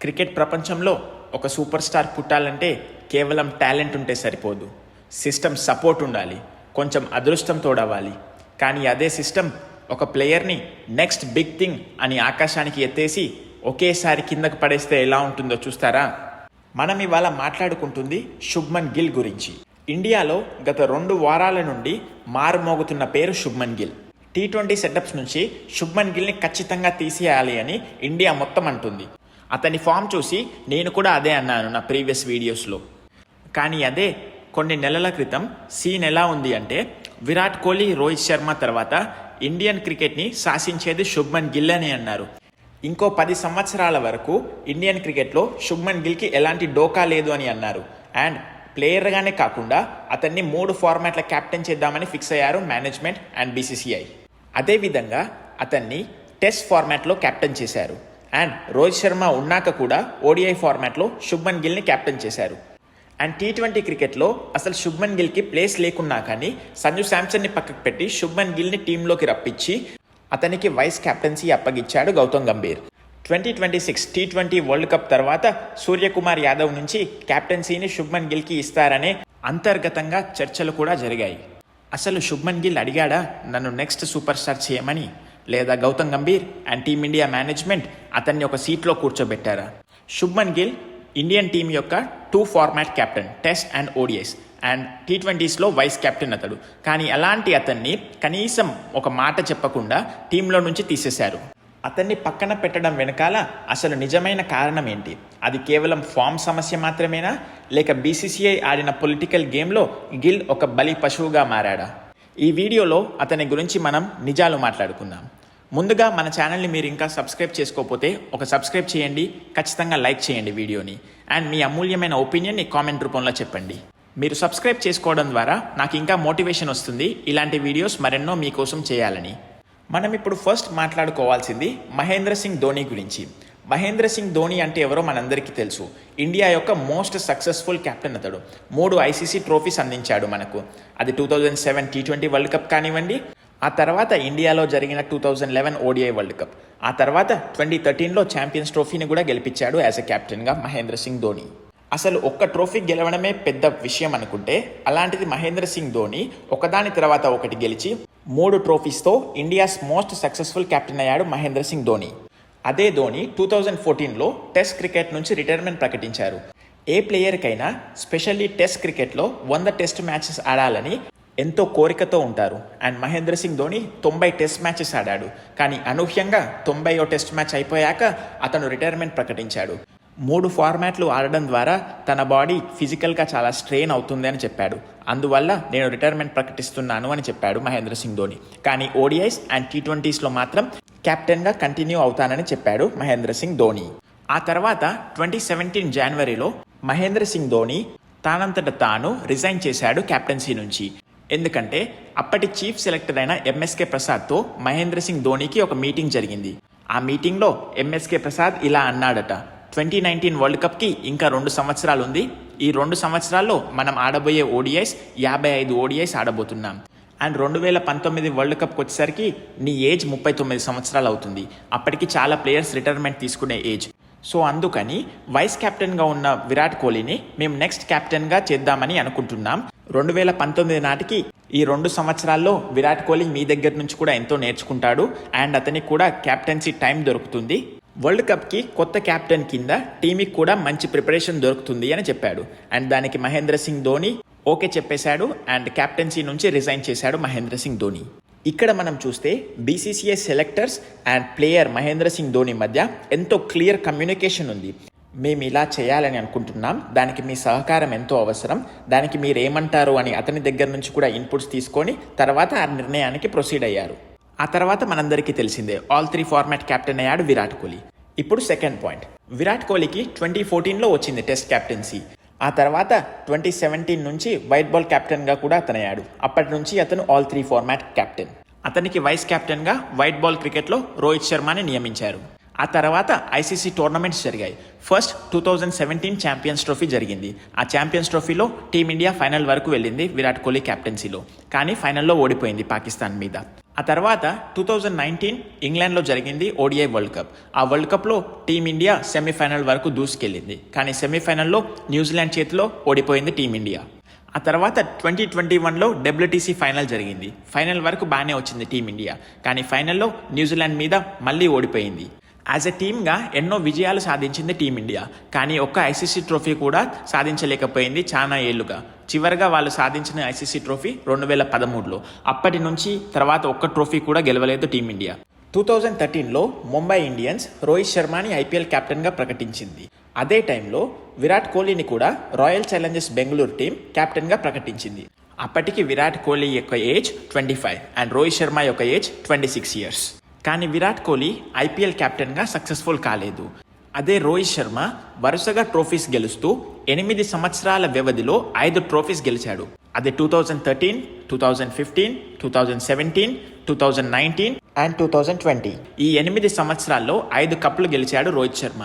Cricket ప్రపంచంలో ఒక super star పుట్టాలంటే కేవలం టాలెంట్ ఉంటే సరిపోదు. సిస్టమ్ సపోర్ట్ ఉండాలి. కొంచెం అదృష్టం తోడవాలి కానీ అదే సిస్టమ్ ఒక ప్లేయర్ని నెక్స్ట్ బిగ్ థింగ్ అని ఆకాశానికి ఎత్తేసి ఒకేసారి కిందకు పడేస్తే ఎలా ఉంటుందో చూస్తారా? మనం ఇవాళ మాట్లాడుకుంటుంది శుభ్మన్ గిల్ గురించి. ఇండియాలో గత రెండు వారాల నుండి మారుమోగుతున్న పేరు Shubman Gill. T twenty setups నుంచి శుభ్మన్ గిల్ని ఖచ్చితంగా తీసేయాలి అని ఇండియా మొత్తం అంటుంది. అతని ఫామ్ చూసి నేను కూడా అదే అన్నాను నా ప్రీవియస్ వీడియోస్లో. కానీ అదే కొన్ని నెలల క్రితం సీన్ ఎలా ఉంది అంటే విరాట్ కోహ్లీ రోహిత్ శర్మ తర్వాత ఇండియన్ క్రికెట్ని శాసించేది శుభ్మన్ గిల్ అని అన్నారు. ఇంకో పది సంవత్సరాల వరకు ఇండియన్ క్రికెట్లో శుభ్మన్ గిల్కి ఎలాంటి డోకా లేదు అని అన్నారు. అండ్ ప్లేయర్గానే కాకుండా అతన్ని మూడు ఫార్మాట్ల కెప్టెన్ చేద్దామని ఫిక్స్ అయ్యారు మేనేజ్మెంట్ అండ్ బీసీసీఐ. అదేవిధంగా అతన్ని టెస్ట్ ఫార్మాట్లో కెప్టెన్ చేశారు. అండ్ రోహిత్ శర్మ ఉన్నాక కూడా ఓడిఐ ఫార్మాట్లో శుభ్మన్ గిల్ని క్యాప్టెన్ చేశారు. అండ్ టీ ట్వంటీ క్రికెట్లో అసలు శుభ్మన్ గిల్కి ప్లేస్ లేకున్నా కానీ సంజు శాంసన్ని పక్కకు పెట్టి శుభ్మన్ గిల్ని టీంలోకి రప్పించి అతనికి vice captaincy అప్పగిచ్చాడు Gautam Gambhir. Twenty twenty six T twenty world cup తర్వాత సూర్యకుమార్ యాదవ్ నుంచి కెప్టెన్సీని శుభ్మన్ గిల్కి ఇస్తారనే అంతర్గతంగా చర్చలు కూడా జరిగాయి. అసలు శుభ్మన్ గిల్ అడిగాడా నన్ను నెక్స్ట్ సూపర్ స్టార్ చేయమని? లేదా Gautam Gambhir and team India management అతన్ని ఒక సీట్లో కూర్చోబెట్టారా? శుభ్మన్ గిల్ ఇండియన్ టీం యొక్క two format captain test and ODIs and T ట్వంటీస్లో vice captain అతడు. కానీ అలాంటి అతన్ని కనీసం ఒక మాట చెప్పకుండా టీంలో నుంచి తీసేశారు. అతన్ని పక్కన పెట్టడం వెనకాల అసలు నిజమైన కారణం ఏంటి? అది కేవలం ఫామ్ సమస్య మాత్రమేనా? లేక బీసీసీఐ ఆడిన పొలిటికల్ గేమ్లో గిల్ ఒక బలి పశువుగా మారాడా? ఈ వీడియోలో అతని గురించి మనం నిజాలు మాట్లాడుకుందాం. ముందుగా మన ఛానల్ని మీరు ఇంకా సబ్స్క్రైబ్ చేసుకోకపోతే ఒక సబ్స్క్రైబ్ చేయండి ఖచ్చితంగా లైక్ చేయండి వీడియోని. అండ్ మీ అమూల్యమైన ఒపీనియన్ని కామెంట్ రూపంలో చెప్పండి. మీరు సబ్స్క్రైబ్ చేసుకోవడం ద్వారా నాకు ఇంకా మోటివేషన్ వస్తుంది ఇలాంటి వీడియోస్ మరెన్నో మీకోసం చేయాలని. మనం ఇప్పుడు ఫస్ట్ మాట్లాడుకోవాల్సింది మహేంద్ర సింగ్ ధోని గురించి. మహేంద్ర సింగ్ ధోని అంటే ఎవరో మనందరికీ తెలుసు. ఇండియా యొక్క మోస్ట్ సక్సెస్ఫుల్ కెప్టెన్ అతడు. మూడు ఐసీసీ ట్రోఫీస్ అందించాడు మనకు. అది two thousand seven T twenty world cup కానివ్వండి ఆ తర్వాత ఇండియాలో జరిగిన two thousand eleven ODI world cup ఆ తర్వాత ట్వంటీ థర్టీన్లో ఛాంపియన్స్ ట్రోఫీని కూడా గెలిపించాడు యాజ్ ఎ కెప్టెన్గా మహేంద్ర సింగ్ ధోని. అసలు ఒక్క ట్రోఫీ గెలవడమే పెద్ద విషయం అనుకుంటే అలాంటిది మహేంద్ర సింగ్ ధోని ఒకదాని తర్వాత ఒకటి గెలిచి మూడు ట్రోఫీస్తో ఇండియాస్ మోస్ట్ సక్సెస్ఫుల్ కెప్టెన్ అయ్యాడు మహేంద్ర సింగ్ ధోని. అదే ధోని టూ థౌజండ్ ఫోర్టీన్లో టెస్ట్ క్రికెట్ నుంచి రిటైర్మెంట్ ప్రకటించారు. ఏ ప్లేయర్కైనా స్పెషల్లీ టెస్ట్ క్రికెట్లో వంద టెస్ట్ మ్యాచెస్ ఆడాలని ఎంతో కోరికతో ఉంటారు. అండ్ మహేంద్ర సింగ్ ధోని తొంభై టెస్ట్ మ్యాచెస్ ఆడాడు. కానీ అనూహ్యంగా తొంభైయో టెస్ట్ మ్యాచ్ అయిపోయాక అతను రిటైర్మెంట్ ప్రకటించాడు. మూడు ఫార్మాట్లు ఆడడం ద్వారా తన బాడీ ఫిజికల్గా చాలా స్ట్రెయిన్ అవుతుంది అని చెప్పాడు. అందువల్ల నేను రిటైర్మెంట్ ప్రకటిస్తున్నాను అని చెప్పాడు మహేంద్ర సింగ్ ధోని. కానీ ఓడిఐస్ అండ్ టీ ట్వంటీస్లో మాత్రం కెప్టెన్గా కంటిన్యూ అవుతానని చెప్పాడు మహేంద్ర సింగ్ ధోని. ఆ తర్వాత ట్వంటీ సెవెంటీన్ జనవరిలో మహేంద్ర సింగ్ ధోని తానంతట తాను రిజైన్ చేశాడు కెప్టెన్సీ నుంచి. ఎందుకంటే అప్పటి చీఫ్ సెలెక్టర్ అయిన ఎంఎస్కే ప్రసాద్తో మహేంద్ర సింగ్ ధోనికి ఒక మీటింగ్ జరిగింది. ఆ మీటింగ్లో ఎంఎస్కే ప్రసాద్ ఇలా అన్నాడట ట్వంటీ నైన్టీన్ వరల్డ్ కప్కి ఇంకా రెండు సంవత్సరాలు ఉంది ఈ రెండు సంవత్సరాల్లో మనం ఆడబోయే ఓడిఐస్ యాభై ఐదు ఓడిఐస్ ఆడబోతున్నాం. అండ్ రెండు వేల పంతొమ్మిది వరల్డ్ కప్కి వచ్చేసరికి నీ ఏజ్ ముప్పై తొమ్మిది సంవత్సరాలు అవుతుంది అప్పటికి చాలా ప్లేయర్స్ రిటైర్మెంట్ తీసుకునే ఏజ్. సో అందుకని వైస్ కెప్టెన్గా ఉన్న విరాట్ కోహ్లీని మేము నెక్స్ట్ కెప్టెన్గా చేద్దామని అనుకుంటున్నాం. రెండు వేల పంతొమ్మిది నాటికి ఈ రెండు సంవత్సరాల్లో విరాట్ కోహ్లీ మీ దగ్గర నుంచి కూడా ఎంతో నేర్చుకుంటాడు అండ్ అతనికి కూడా కెప్టెన్సీ టైం దొరుకుతుంది. వరల్డ్ కప్కి కొత్త కెప్టెన్ కింద టీంకి కూడా మంచి ప్రిపరేషన్ దొరుకుతుంది అని చెప్పాడు. అండ్ దానికి మహేంద్ర సింగ్ ధోని ఓకే చెప్పేశాడు అండ్ కెప్టెన్సీ నుంచి రిజైన్ చేశాడు మహేంద్ర సింగ్ ధోని. ఇక్కడ మనం చూస్తే BCCI selectors and player Mahendra Singh Dhoni మధ్య ఎంతో క్లియర్ కమ్యూనికేషన్ ఉంది. మేము ఇలా చేయాలని అనుకుంటున్నాం. దానికి మీ సహకారం ఎంతో అవసరం. దానికి మీరు ఏమంటారు అని అతని దగ్గర నుంచి కూడా ఇన్పుట్స్ తీసుకొని తర్వాత ఆ నిర్ణయానికి ప్రొసీడ్ అయ్యారు. ఆ తర్వాత మనందరికీ తెలిసిందే ఆల్ త్రీ ఫార్మాట్ కెప్టెన్ అయ్యాడు విరాట్ కోహ్లీ. ఇప్పుడు సెకండ్ పాయింట్ విరాట్ కోహ్లీకి ట్వంటీ ఫోర్టీన్లో వచ్చింది టెస్ట్ కెప్టెన్సీ ఆ తర్వాత ట్వంటీ సెవెంటీన్ నుంచి వైట్ బాల్ కెప్టెన్గా కూడా అతనయ్యాడు. అప్పటి నుంచి అతను ఆల్ త్రీ ఫార్మాట్ కెప్టెన్ అతనికి వైస్ కెప్టెన్గా వైట్ బాల్ క్రికెట్లో రోహిత్ శర్మని నియమించారు. ఆ తర్వాత ఐసీసీ టోర్నమెంట్స్ జరిగాయి. First two thousand seventeen champions trophy జరిగింది. ఆ ఛాంపియన్స్ ట్రోఫీలో టీమిండియా ఫైనల్ వరకు వెళ్ళింది విరాట్ కోహ్లీ కెప్టెన్సీలో కానీ ఫైనల్లో ఓడిపోయింది పాకిస్తాన్ మీద. ఆ తర్వాత టూ థౌజండ్ నైన్టీన్ ఇంగ్లాండ్లో జరిగింది ఓడిఐ వరల్డ్ కప్ ఆ వరల్డ్ కప్లో టీమిండియా సెమీఫైనల్ వరకు దూసుకెళ్ళింది. కానీ సెమీఫైనల్లో న్యూజిలాండ్ చేతిలో ఓడిపోయింది టీమిండియా ఆ తర్వాత ట్వంటీ ట్వంటీ వన్లో డబ్ల్యూటీసీ ఫైనల్ జరిగింది. ఫైనల్ వరకు బాగానే వచ్చింది టీమిండియా కానీ ఫైనల్లో న్యూజిలాండ్ మీద మళ్ళీ ఓడిపోయింది. యాజ్ ఎ టీమ్గా ఎన్నో విజయాలు సాధించింది టీమిండియా కానీ ఒక్క ఐసీసీ ట్రోఫీ కూడా సాధించలేకపోయింది చాలా ఏళ్ళుగా. చివరిగా వాళ్ళు సాధించిన ఐసీసీ ట్రోఫీ రెండు వేల పదమూడులో. అప్పటి నుంచి తర్వాత ఒక్క ట్రోఫీ కూడా గెలవలేదు టీమిండియా టూ థౌజండ్ థర్టీన్లో ముంబై ఇండియన్స్ రోహిత్ శర్మని ఐపీఎల్ కెప్టెన్గా ప్రకటించింది. అదే టైంలో విరాట్ కోహ్లీని కూడా రాయల్ ఛాలెంజర్స్ బెంగళూరు టీం కెప్టెన్గా ప్రకటించింది. అప్పటికి విరాట్ కోహ్లీ యొక్క age twenty five and Rohit Sharma యొక్క ఏజ్ ట్వంటీ సిక్స్ ఇయర్స్ కానీ విరాట్ కోహ్లీ ఐపీఎల్ కెప్టెన్గా సక్సెస్ఫుల్ కాలేదు. అదే రోహిత్ శర్మ వరుసగా ట్రోఫీస్ గెలుస్తూ ఎనిమిది సంవత్సరాల వ్యవధిలో ఐదు ట్రోఫీస్ గెలిచాడు. అది two thousand thirteen two thousand fifteen two thousand seventeen two thousand nineteen and two thousand twenty ఈ ఎనిమిది సంవత్సరాల్లో ఐదు కప్పులు గెలిచాడు రోహిత్ శర్మ.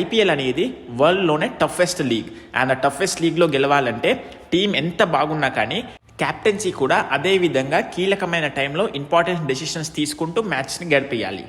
ఐపీఎల్ అనేది వరల్డ్లోనే టఫెస్ట్ లీగ్ అండ్ ఆ టఫెస్ట్ లీగ్లో గెలవాలంటే టీం ఎంత బాగున్నా కానీ క్యాప్టెన్సీ కూడా అదే విధంగా కీలకమైన టైంలో ఇంపార్టెంట్ డెసిషన్స్ తీసుకుంటూ మ్యాచ్ని గడిపేయాలి.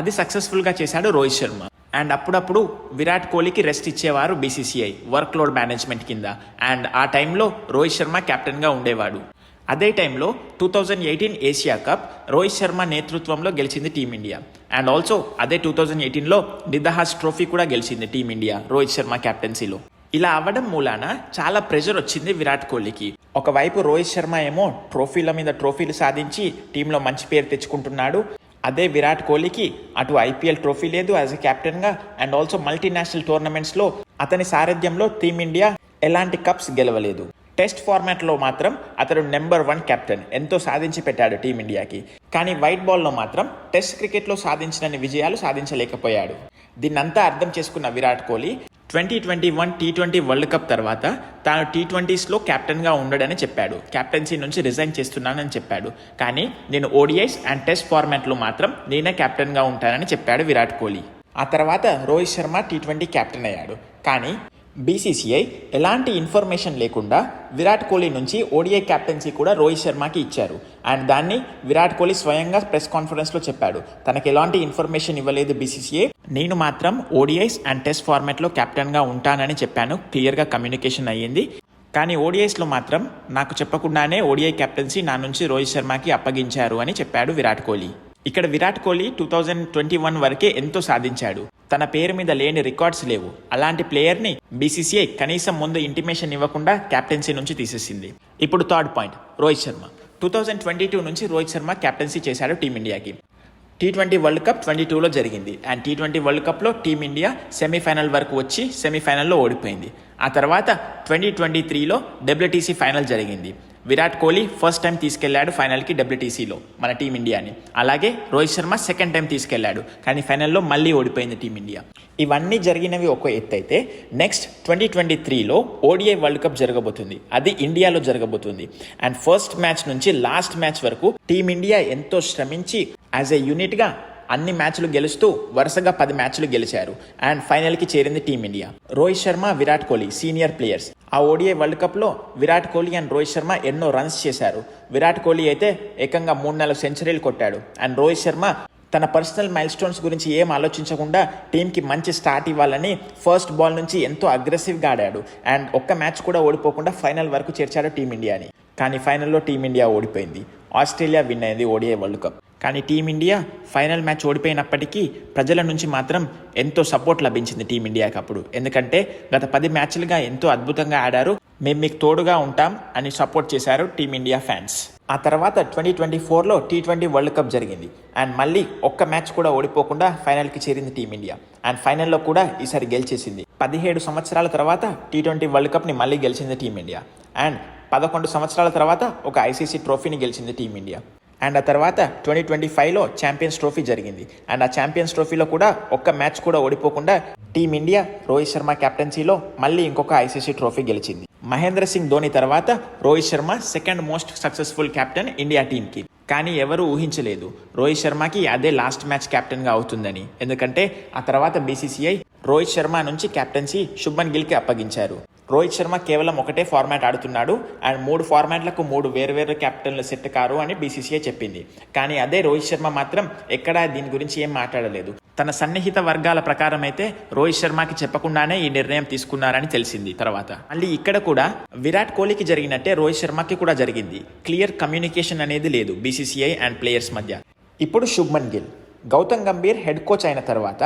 అది సక్సెస్ఫుల్గా చేశాడు రోహిత్ శర్మ. అండ్ అప్పుడప్పుడు విరాట్ కోహ్లీకి రెస్ట్ ఇచ్చేవారు బీసీసీఐ వర్క్ లోడ్ మేనేజ్మెంట్ కింద. అండ్ ఆ టైంలో రోహిత్ శర్మ కెప్టెన్గా ఉండేవాడు. అదే టైంలో two thousand eighteen Asia cup Rohit Sharma నేతృత్వంలో గెలిచింది టీమిండియా అండ్ ఆల్సో అదే టూ థౌజండ్ ఎయిటీన్లో నిదహాస్ ట్రోఫీ కూడా గెలిచింది టీమిండియా రోహిత్ శర్మ క్యాప్టెన్సీలో ఇలా అవ్వడం మూలాన చాలా ప్రెషర్ వచ్చింది విరాట్ కోహ్లీకి. ఒకవైపు రోహిత్ శర్మ ఏమో ట్రోఫీల మీద ట్రోఫీలు సాధించి టీంలో మంచి పేరు తెచ్చుకుంటున్నాడు. అదే విరాట్ కోహ్లీకి అటు ఐపీఎల్ ట్రోఫీ లేదు యాజ్ ఎ కెప్టెన్గా అండ్ ఆల్సో మల్టీనేషనల్ టోర్నమెంట్స్లో అతని సారథ్యంలో టీమిండియా ఎలాంటి కప్స్ గెలవలేదు. టెస్ట్ ఫార్మాట్లో మాత్రం అతడు నెంబర్ వన్ కెప్టెన్ ఎంతో సాధించి పెట్టాడు టీమిండియాకి. కానీ వైట్ బాల్లో మాత్రం టెస్ట్ క్రికెట్లో సాధించినన్ని విజయాలు సాధించలేకపోయాడు. దీన్నంతా అర్థం చేసుకున్న Virat Kohli twenty twenty one T twenty world cup తర్వాత తాను టీ ట్వంటీస్లో కెప్టెన్గా ఉండడని చెప్పాడు. కెప్టెన్సీ నుంచి రిజైన్ చేస్తున్నానని చెప్పాడు. కానీ నేను ఓడిఐస్ అండ్ టెస్ట్ ఫార్మాట్లో మాత్రం నేనే కెప్టెన్గా ఉంటానని చెప్పాడు విరాట్ కోహ్లీ. ఆ తర్వాత Rohit Sharma T twenty captain అయ్యాడు. కానీ బీసీసీఐ ఎలాంటి ఇన్ఫర్మేషన్ లేకుండా విరాట్ కోహ్లీ నుంచి ఓడిఐ కెప్టెన్సీ కూడా రోహిత్ శర్మకి ఇచ్చారు. అండ్ దాన్ని విరాట్ కోహ్లీ స్వయంగా ప్రెస్ కాన్ఫరెన్స్లో చెప్పాడు. తనకు ఎలాంటి ఇన్ఫర్మేషన్ ఇవ్వలేదు బీసీసీఐ నేను మాత్రం ఓడిఐస్ అండ్ టెస్ట్ ఫార్మాట్లో కెప్టెన్గా ఉంటానని చెప్పాను. క్లియర్గా కమ్యూనికేషన్ అయ్యింది. కానీ ఓడిఐస్లో మాత్రం నాకు చెప్పకుండానే ఓడిఐ కెప్టెన్సీ నా నుంచి రోహిత్ శర్మకి అప్పగించారు అని చెప్పాడు విరాట్ కోహ్లీ. ఇక్కడ Virat Kohli two thousand twenty one వరకే ఎంతో సాధించాడు. తన పేరు మీద లేని రికార్డ్స్ లేవు. అలాంటి ప్లేయర్ని బీసీసీఐ కనీసం ముందు ఇంటిమేషన్ ఇవ్వకుండా కెప్టెన్సీ నుంచి తీసేసింది. ఇప్పుడు third point Rohit Sharma. Two thousand twenty two నుంచి రోహిత్ శర్మ క్యాప్టెన్సీ చేశాడు టీమిండియాకి. T twenty world cup twenty టూలో జరిగింది. అండ్ టీ ట్వంటీ వరల్డ్ కప్లో టీమిండియా సెమీఫైనల్ వరకు వచ్చి సెమీఫైనల్లో ఓడిపోయింది. ఆ తర్వాత ట్వంటీ ట్వంటీ త్రీలో డబ్ల్యూటీసీ ఫైనల్ జరిగింది. విరాట్ కోహ్లీ ఫస్ట్ టైం తీసుకెళ్ళాడు ఫైనల్కి డబ్ల్యూటీసీలో మన టీమిండియాని అలాగే రోహిత్ శర్మ సెకండ్ టైం తీసుకెళ్ళాడు. కానీ ఫైనల్లో మళ్ళీ ఓడిపోయింది టీమిండియా ఇవన్నీ జరిగినవి ఒక ఎత్తు అయితే నెక్స్ట్ ట్వంటీ ట్వంటీ త్రీలో ఓడిఐ వరల్డ్ కప్ జరగబోతుంది. అది ఇండియాలో జరగబోతుంది. అండ్ ఫస్ట్ మ్యాచ్ నుంచి లాస్ట్ మ్యాచ్ వరకు టీమిండియా ఎంతో శ్రమించి యాజ్ ఎ యూనిట్గా అన్ని మ్యాచ్లు గెలుస్తూ వరుసగా పది మ్యాచ్లు గెలిచారు. అండ్ ఫైనల్కి చేరింది team India Rohit Sharma Virat Kohli senior players. ఆ ఓడిఐ వరల్డ్ కప్లో విరాట్ కోహ్లీ అండ్ రోహిత్ శర్మ ఎన్నో రన్స్ చేశారు. విరాట్ కోహ్లీ అయితే ఏకంగా మూడు నాలుగు సెంచరీలు కొట్టాడు. అండ్ రోహిత్ శర్మ తన పర్సనల్ మైల్ స్టోన్స్ గురించి ఏం ఆలోచించకుండా టీంకి మంచి స్టార్ట్ ఇవ్వాలని ఫస్ట్ బాల్ నుంచి ఎంతో అగ్రెసివ్గా ఆడాడు. అండ్ ఒక్క మ్యాచ్ కూడా ఓడిపోకుండా ఫైనల్ వరకు చేర్చాడు టీమిండియాని కానీ ఫైనల్లో టీమిండియా ఓడిపోయింది. ఆస్ట్రేలియా విన్ అయింది ఓడిఐ వరల్డ్ కప్. కానీ టీమిండియా ఫైనల్ మ్యాచ్ ఓడిపోయినప్పటికీ ప్రజల నుంచి మాత్రం ఎంతో సపోర్ట్ లభించింది టీమిండియాకి అప్పుడు. ఎందుకంటే గత పది మ్యాచ్లుగా ఎంతో అద్భుతంగా ఆడారు. మేము మీకు తోడుగా ఉంటాం అని సపోర్ట్ చేశారు టీమిండియా ఫ్యాన్స్. ఆ తర్వాత ట్వంటీ ట్వంటీ ఫోర్లో టీ ట్వంటీ వరల్డ్ కప్ జరిగింది. అండ్ మళ్ళీ ఒక్క మ్యాచ్ కూడా ఓడిపోకుండా ఫైనల్కి చేరింది టీమిండియా. అండ్ ఫైనల్లో కూడా ఈసారి గెలిచేసింది. పదిహేడు సంవత్సరాల తర్వాత టీ ట్వంటీ వరల్డ్ కప్ని మళ్ళీ గెలిచింది టీమిండియా. అండ్ పదకొండు సంవత్సరాల తర్వాత ఒక ఐసీసీ ట్రోఫీని గెలిచింది టీమిండియా. అండ్ ఆ తర్వాత ట్వంటీ ట్వంటీ ఫైవ్లో ఛాంపియన్స్ ట్రోఫీ జరిగింది. అండ్ ఆ ఛాంపియన్స్ ట్రోఫీలో కూడా ఒక్క మ్యాచ్ కూడా ఓడిపోకుండా టీమిండియా రోహిత్ శర్మ కెప్టెన్సీలో మళ్ళీ ఇంకొక ఐసీసీ ట్రోఫీ గెలిచింది. మహేంద్ర సింగ్ ధోని తర్వాత Rohit Sharma second most successful captain India టీంకి కానీ ఎవరు ఊహించలేదు రోహిత్ శర్మకి అదే లాస్ట్ మ్యాచ్ కెప్టెన్గా అవుతుందని. ఎందుకంటే ఆ తర్వాత బీసీసీఐ రోహిత్ శర్మ నుంచి కెప్టెన్సీ శుభన్ గిల్కి అప్పగించారు. రోహిత్ శర్మ కేవలం ఒకటే ఫార్మాట్ ఆడుతున్నాడు అండ్ మూడు ఫార్మాట్లకు మూడు వేరువేరు కెప్టెన్లు సెట్ కారు అని బీసీసీఐ చెప్పింది. కానీ అదే రోహిత్ శర్మ మాత్రం ఎక్కడా దీని గురించి ఏం మాట్లాడలేదు. తన సన్నిహిత వర్గాల ప్రకారం అయితే రోహిత్ శర్మకి చెప్పకుండానే ఈ నిర్ణయం తీసుకున్నారని తెలిసింది తర్వాత. మళ్ళీ ఇక్కడ కూడా విరాట్ కోహ్లీకి జరిగినట్టే రోహిత్ శర్మకి కూడా జరిగింది. క్లియర్ కమ్యూనికేషన్ అనేది లేదు బీసీసీఐ అండ్ ప్లేయర్స్ మధ్య. ఇప్పుడు శుభ్మన్ గిల్. గౌతమ్ గంభీర్ హెడ్ కోచ్ అయిన తర్వాత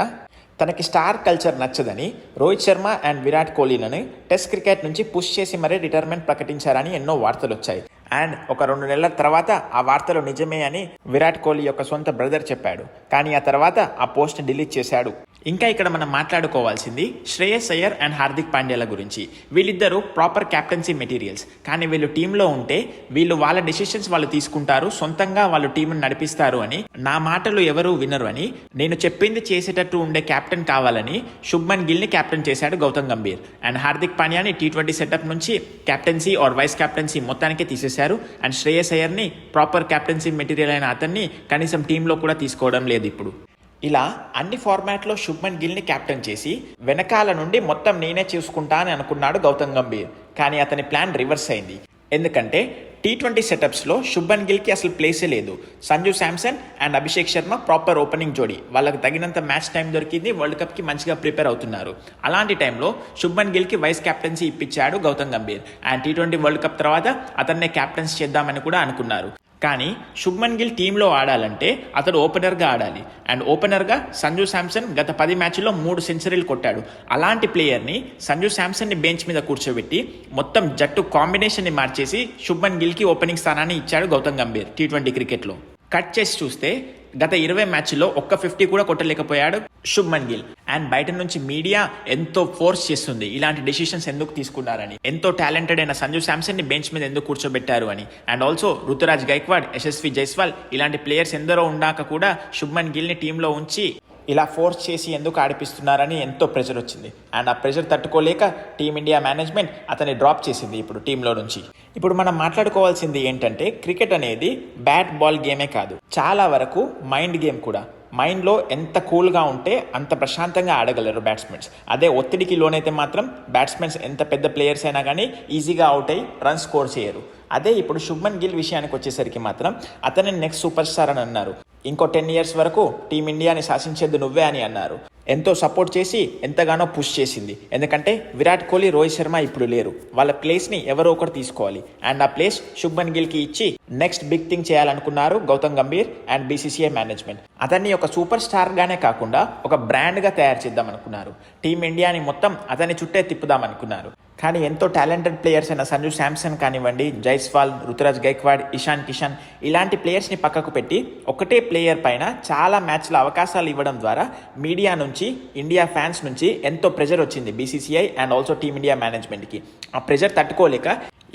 తనకి స్టార్ కల్చర్ నచ్చదని రోహిత్ శర్మ అండ్ విరాట్ కోహ్లీలను టెస్ట్ క్రికెట్ నుంచి పుష్ చేసి మరీ రిటైర్మెంట్ ప్రకటించారని ఎన్నో వార్తలు వచ్చాయి అండ్ ఒక రెండు నెలల తర్వాత ఆ వార్తలు నిజమే అని విరాట్ కోహ్లీ యొక్క సొంత బ్రదర్ చెప్పాడు. కానీ ఆ తర్వాత ఆ పోస్ట్ డిలీట్ చేశాడు. ఇంకా ఇక్కడ మనం మాట్లాడుకోవాల్సింది శ్రేయస్ అయ్యర్ అండ్ హార్దిక్ పాండ్యాల గురించి. వీళ్ళిద్దరూ ప్రాపర్ క్యాప్టెన్సీ మెటీరియల్స్. కానీ వీళ్ళు టీంలో ఉంటే వీళ్ళు వాళ్ళ డెసిషన్స్ వాళ్ళు తీసుకుంటారు సొంతంగా వాళ్ళు టీంను నడిపిస్తారు అని. నా మాటలు ఎవరు వినరు అని. నేను చెప్పింది చేసేటట్టు ఉండే కెప్టెన్ కావాలని శుభ్మన్ గిల్ని కెప్టెన్ చేశాడు గౌతమ్ గంభీర్. అండ్ హార్దిక్ పాండ్యాని టీ ట్వంటీ సెటప్ నుంచి కెప్టెన్సీ ఆర్ వైస్ కెప్టెన్సీ మొత్తానికి తీసేశారు. అండ్ శ్రేయస్ అయ్యర్ని ప్రాపర్ కెప్టెన్సీ మెటీరియల్ అయిన అతన్ని కనీసం టీంలో కూడా తీసుకోవడం లేదు ఇప్పుడు. ఇలా అన్ని ఫార్మాట్లో శుభ్మన్ గిల్ని కెప్టెన్ చేసి వెనకాల నుండి మొత్తం నేనే చూసుకుంటా అని అనుకున్నాడు గౌతమ్ గంభీర్. కానీ అతని ప్లాన్ రివర్స్ అయింది. ఎందుకంటే టీ ట్వంటీ సెటప్స్లో శుభన్ గిల్కి అసలు ప్లేసే లేదు. Sanju Samson and Abhishek Sharma proper opening జోడీ. వాళ్ళకి తగినంత మ్యాచ్ టైం దొరికింది వరల్డ్ కప్కి మంచిగా ప్రిపేర్ అవుతున్నారు. అలాంటి టైంలో శుభన్ గిల్కి వైస్ కెప్టెన్సీ ఇప్పించాడు Gautam Gambhir. And T twenty world cup తర్వాత అతన్నే క్యాప్టెన్స్ చేద్దామని కూడా అనుకున్నారు. కానీ శుభ్మన్ గిల్ టీంలో ఆడాలంటే అతడు ఓపెనర్గా ఆడాలి. అండ్ ఓపెనర్గా సంజు శాంసన్ గత పది మ్యాచ్ల్లో మూడు సెంచరీలు కొట్టాడు. అలాంటి ప్లేయర్ని సంజు శాంసన్ని బెంచ్ మీద కూర్చోబెట్టి మొత్తం జట్టు కాంబినేషన్ని మార్చేసి శుభ్మన్ గిల్కి ఓపెనింగ్ స్థానాన్ని ఇచ్చాడు గౌతమ్ గంభీర్ టీ ట్వంటీ క్రికెట్లో. కట్ చేసి చూస్తే గత ఇరవై మ్యాచ్లో ఒక్క ఫిఫ్టీ కూడా కొట్టలేకపోయాడు శుభ్మన్ గిల్. అండ్ బయట నుంచి మీడియా ఎంతో ఫోర్స్ చేస్తుంది. ఇలాంటి డెసిషన్స్ ఎందుకు తీసుకున్నారని. ఎంతో టాలెంటెడ్ అయిన సంజు శాంసన్ని బెంచ్ మీద ఎందుకు కూర్చోబెట్టారు అని. అండ్ ఆల్సో రుతురాజ్ గైక్వాడ్ యశస్వి జైస్వాల్ ఇలాంటి ప్లేయర్స్ ఎందరో ఉండాక కూడా శుభ్మన్ గిల్ని టీంలో ఉంచి ఇలా ఫోర్స్ చేసి ఎందుకు ఆడిపిస్తున్నారని ఎంతో ప్రెషర్ వచ్చింది. అండ్ ఆ ప్రెషర్ తట్టుకోలేక టీమిండియా మేనేజ్మెంట్ అతన్ని డ్రాప్ చేసింది ఇప్పుడు టీంలో నుంచి. ఇప్పుడు మనం మాట్లాడుకోవాల్సింది ఏంటంటే క్రికెట్ అనేది బ్యాట్ బాల్ గేమే కాదు. చాలా వరకు మైండ్ గేమ్ కూడా. మైండ్లో ఎంత కూల్గా ఉంటే అంత ప్రశాంతంగా ఆడగలరు బ్యాట్స్మెన్స్. అదే ఒత్తిడికి లోనైతే మాత్రం బ్యాట్స్మెన్స్ ఎంత పెద్ద ప్లేయర్స్ అయినా కానీ ఈజీగా అవుట్ అయ్యి రన్ స్కోర్ చేయరు. అదే ఇప్పుడు శుభ్మన్ గిల్ విషయానికి వచ్చేసరికి మాత్రం అతని నెక్స్ట్ సూపర్ స్టార్ అని అన్నారు. ఇంకో టెన్ ఇయర్స్ వరకు టీమిండియాని శాసించేది నువ్వే అని అన్నారు. ఎంతో సపోర్ట్ చేసి ఎంతగానో పుష్ చేసింది. ఎందుకంటే విరాట్ కోహ్లీ రోహిత్ శర్మ ఇప్పుడు లేరు. వాళ్ళ ప్లేస్ని ఎవరో ఒకరు తీసుకోవాలి. అండ్ ఆ ప్లేస్ శుభ్మన్ గిల్కి ఇచ్చి నెక్స్ట్ బిగ్ థింగ్ చేయాలనుకున్నారు Gautam Gambhir and BCCI management అతన్ని ఒక సూపర్ స్టార్గానే కాకుండా ఒక బ్రాండ్గా తయారు చేద్దాం అనుకున్నారు టీమిండియాని మొత్తం అతని చుట్టే తిప్పుదాం అనుకున్నారు కానీ ఎంతో టాలెంటెడ్ ప్లేయర్స్ అయిన సంజు శాంసన్ కానివ్వండి జైస్వాల్ రుతురాజ్ గైక్వాడ్ ఇషాన్ కిషన్ ఇలాంటి ప్లేయర్స్ని పక్కకు పెట్టి ఒకటే ప్లేయర్ పైన చాలా మ్యాచ్ల అవకాశాలు ఇవ్వడం ద్వారా మీడియా నుంచి ఇండియా ఫ్యాన్స్ నుంచి ఎంతో ప్రెజర్ వచ్చింది బీసీసీఐ అండ్ ఆల్సో టీమిండియా మేనేజ్మెంట్కి. ఆ ప్రెజర్ తట్టుకోలేక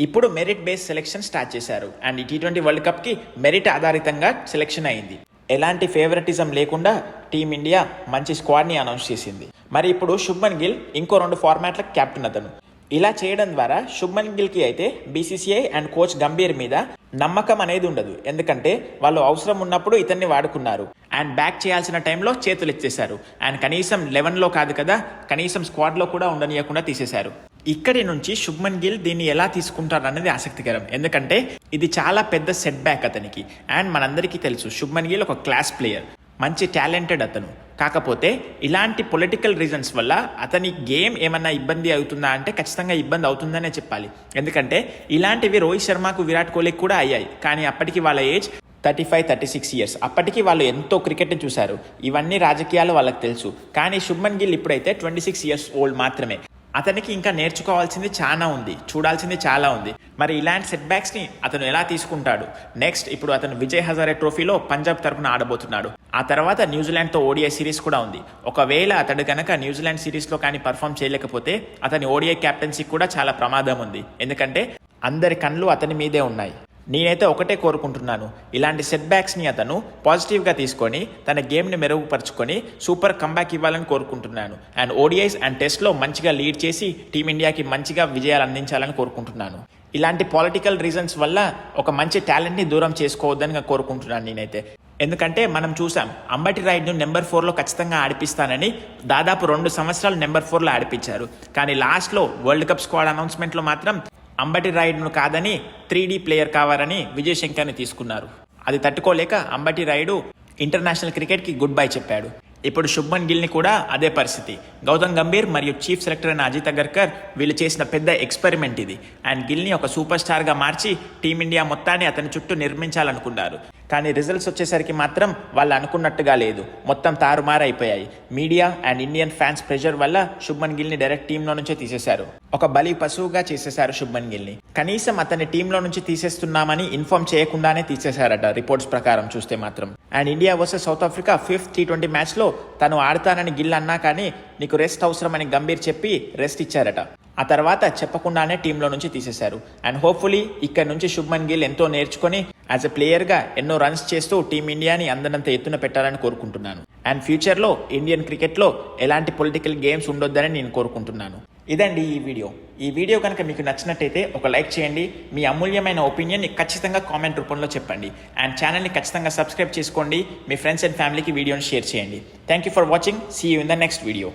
ఇప్పుడు మెరిట్ బేస్ సెలెక్షన్ స్టార్ట్ చేశారు అండ్ ఈ టీ ట్వంటీ వరల్డ్ కప్కి మెరిట్ ఆధారితంగా సెలెక్షన్ అయింది. ఎలాంటి ఫేవరెటిజం లేకుండా టీమిండియా మంచి స్క్వాడ్ని అనౌన్స్ చేసింది. మరి ఇప్పుడు శుభ్మన్ గిల్ ఇంకో రెండు ఫార్మాట్లకు కెప్టెన్ అతను. ఇలా చేయడం ద్వారా శుభ్మన్ గిల్కి అయితే బీసీసీఐ అండ్ కోచ్ గంభీర్ మీద నమ్మకం అనేది ఉండదు. ఎందుకంటే వాళ్ళు అవసరం ఉన్నప్పుడు ఇతన్ని వాడుకున్నారు. అండ్ బ్యాక్ చేయాల్సిన టైంలో చేతులు ఇచ్చేశారు అండ్ కనీసం లెవెన్లో కాదు కదా కనీసం స్క్వాడ్లో కూడా ఉండనీయకుండా తీసేశారు. ఇక్కడి నుంచి శుభ్మన్ గిల్ దీన్ని ఎలా తీసుకుంటారు అనేది ఆసక్తికరం. ఎందుకంటే ఇది చాలా పెద్ద సెట్ బ్యాక్ అతనికి. అండ్ మనందరికీ తెలుసు శుభ్మన్ గిల్ ఒక క్లాస్ ప్లేయర్ మంచి టాలెంటెడ్ అతను. కాకపోతే ఇలాంటి పొలిటికల్ రీజన్స్ వల్ల అతని గేమ్ ఏమన్నా ఇబ్బంది అవుతుందా అంటే ఖచ్చితంగా ఇబ్బంది అవుతుందనే చెప్పాలి. ఎందుకంటే ఇలాంటివి రోహిత్ శర్మకు విరాట్ కోహ్లీకి కూడా అయ్యాయి. కానీ అప్పటికి వాళ్ళ age thirty five thirty six years. అప్పటికి వాళ్ళు ఎంతో క్రికెట్ని చూశారు. ఇవన్నీ రాజకీయాలు వాళ్ళకి తెలుసు. కానీ శుభ్మన్ గిల్ ఇప్పుడైతే ట్వంటీ సిక్స్ ఇయర్స్ ఓల్డ్ మాత్రమే. అతనికి ఇంకా నేర్చుకోవాల్సింది చాలా ఉంది చూడాల్సింది చాలా ఉంది. మరి ఇలాంటి సెట్ బ్యాక్స్ని అతను ఎలా తీసుకుంటాడు? నెక్స్ట్ ఇప్పుడు అతను విజయ్ హజారే ట్రోఫీలో పంజాబ్ తరఫున ఆడబోతున్నాడు. ఆ తర్వాత న్యూజిలాండ్తో ఓడిఐ సిరీస్ కూడా ఉంది. ఒకవేళ అతడు కనుక న్యూజిలాండ్ సిరీస్లో కానీ పర్ఫామ్ చేయలేకపోతే అతని ఓడిఐ క్యాప్టెన్సీ కూడా చాలా ప్రమాదం ఉంది. ఎందుకంటే అందరి కళ్ళు అతని మీదే ఉన్నాయి. నేనైతే ఒకటే కోరుకుంటున్నాను. ఇలాంటి సెట్ బ్యాక్స్ని అతను పాజిటివ్గా తీసుకొని తన గేమ్ని మెరుగుపరుచుకొని సూపర్ కంబ్యాక్ ఇవ్వాలని కోరుకుంటున్నాను. అండ్ ఓడిఐస్ అండ్ టెస్ట్లో మంచిగా లీడ్ చేసి టీమిండియాకి మంచిగా విజయాలు అందించాలని కోరుకుంటున్నాను. ఇలాంటి పొలిటికల్ రీజన్స్ వల్ల ఒక మంచి టాలెంట్ని దూరం చేసుకోవద్దని కోరుకుంటున్నాను నేనైతే. ఎందుకంటే మనం చూసాం అంబటి రైడ్ను నెంబర్ ఫోర్లో ఖచ్చితంగా ఆడిపిస్తానని దాదాపు రెండు సంవత్సరాలు నెంబర్ ఫోర్లో ఆడిపించారు. కానీ లాస్ట్లో వరల్డ్ కప్ స్క్వాడ్ అనౌన్స్మెంట్లో మాత్రం అంబటి రాయుడును కాదని త్రీ ప్లేయర్ కావాలని విజయ్ శంకర్ని తీసుకున్నారు. అది తట్టుకోలేక అంబటి రాయుడు ఇంటర్నేషనల్ క్రికెట్కి గుడ్ బై చెప్పాడు. ఇప్పుడు శుభ్మన్ గిల్ని కూడా అదే పరిస్థితి. గౌతమ్ గంభీర్ మరియు చీఫ్ సెలెక్టర్ అయిన అజిత్ అగర్కర్ వీళ్ళు చేసిన పెద్ద ఎక్స్పెరిమెంట్ ఇది. అండ్ గిల్ని ఒక సూపర్ స్టార్గా మార్చి టీమిండియా మొత్తాన్ని అతని చుట్టూ నిర్మించాలనుకున్నారు. కానీ రిజల్ట్స్ వచ్చేసరికి మాత్రం వాళ్ళు అనుకున్నట్టుగా లేదు. మొత్తం తారుమారైపోయాయి. Media and Indian fans pressure వల్ల శుభ్మన్ గిల్ని డైరెక్ట్ టీంలో నుంచే తీసేశారు. ఒక బలి పశువుగా చేసేశారు శుభ్మన్ గిల్ని. కనీసం అతన్ని టీంలో నుంచి తీసేస్తున్నామని ఇన్ఫార్మ్ చేయకుండానే తీసేశారట రిపోర్ట్స్ ప్రకారం చూస్తే మాత్రం. And India versus South Africa fifth T twenty మ్యాచ్లో తను ఆడతానని గిల్ అన్నా కానీ నీకు రెస్ట్ అవసరమని గంభీర్ చెప్పి రెస్ట్ ఇచ్చారట. ఆ తర్వాత చెప్పకుండానే టీంలో నుంచి తీసేశారు. అండ్ హోప్ఫుల్లీ ఇక్కడ నుంచి శుభ్మన్ గిల్ ఎంతో నేర్చుకొని యాజ్ ఎ ప్లేయర్గా ఎన్నో రన్స్ చేస్తూ టీమిండియాని అందనంత ఎత్తున పెట్టాలని కోరుకుంటున్నాను. అండ్ ఫ్యూచర్లో ఇండియన్ క్రికెట్లో ఎలాంటి పొలిటికల్ గేమ్స్ ఉండొద్దని నేను కోరుకుంటున్నాను. ఇదండి ఈ వీడియో ఈ వీడియో కనుక మీకు నచ్చినట్టయితే ఒక లైక్ చేయండి. మీ అమూల్యమైన ఒపీనియన్ని ఖచ్చితంగా కామెంట్ రూపంలో చెప్పండి. అండ్ ఛానల్ని ఖచ్చితంగా సబ్స్క్రైబ్ చేసుకోండి. మీ ఫ్రెండ్స్ అండ్ ఫ్యామిలీకి వీడియోని షేర్ చేయండి. Thank you for watching see you in the next video